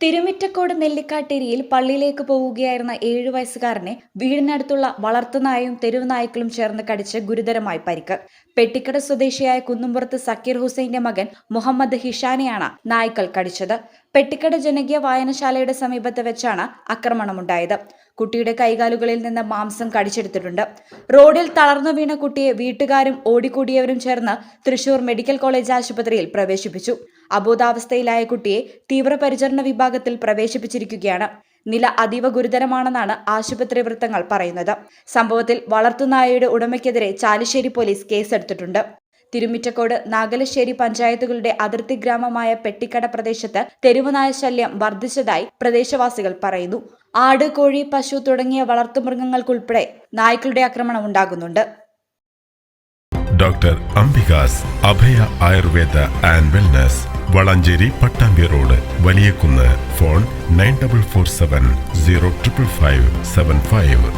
തിരുമിറ്റക്കോട് നെല്ലിക്കാട്ടേരിയിൽ പള്ളിയിലേക്ക് പോവുകയായിരുന്ന ഏഴു വയസ്സുകാരനെ വീടിനടുത്തുള്ള വളർത്തുനായും തെരുവ് നായ്ക്കളും ചേർന്ന് കടിച്ച് ഗുരുതരമായി പരിക്ക്. പെട്ടിക്കട സ്വദേശിയായ കുന്നുംപുറത്ത് സക്കീർ ഹുസൈന്റെ മകൻ മുഹമ്മദ് ഹിഷാനെയാണ് നായ്ക്കൾ കടിച്ചത്. പെട്ടിക്കട ജനകീയ വായനശാലയുടെ സമീപത്ത് വെച്ചാണ് ആക്രമണമുണ്ടായത്. കുട്ടിയുടെ കൈകാലുകളിൽ നിന്ന് മാംസം കടിച്ചെടുത്തിട്ടുണ്ട്. റോഡിൽ തളർന്നു വീണ കുട്ടിയെ വീട്ടുകാരും ഓടിക്കൂടിയവരും ചേർന്ന് തൃശൂർ മെഡിക്കൽ കോളേജ് ആശുപത്രിയിൽ പ്രവേശിപ്പിച്ചു. അബോധാവസ്ഥയിലായ കുട്ടിയെ തീവ്രപരിചരണ വിഭാഗത്തിൽ പ്രവേശിപ്പിച്ചിരിക്കുകയാണ്. നില അതീവ ഗുരുതരമാണെന്നാണ് ആശുപത്രി വൃത്തങ്ങൾ പറയുന്നത്. സംഭവത്തിൽ വളർത്തുനായയുടെ ഉടമയ്ക്കെതിരെ ചാലിശ്ശേരി പോലീസ് കേസെടുത്തിട്ടുണ്ട്. തിരുമിറ്റക്കോട് നാഗലശ്ശേരി പഞ്ചായത്തുകളുടെ അതിർത്തി ഗ്രാമമായ പെട്ടിക്കട പ്രദേശത്ത് തെരുവുനായ ശല്യം വർദ്ധിച്ചതായി പ്രദേശവാസികൾ പറയുന്നു. ആട് കോഴി പശു തുടങ്ങിയ വളർത്തുമൃഗങ്ങൾക്കുൾപ്പെടെ നായ്ക്കളുടെ ആക്രമണം ഉണ്ടാകുന്നുണ്ട്. Doctor Ambika's Abhaya Ayurveda and wellness Valanchery Pattambi road Valiyakunnu phone nine double four seven zero triple five seven five.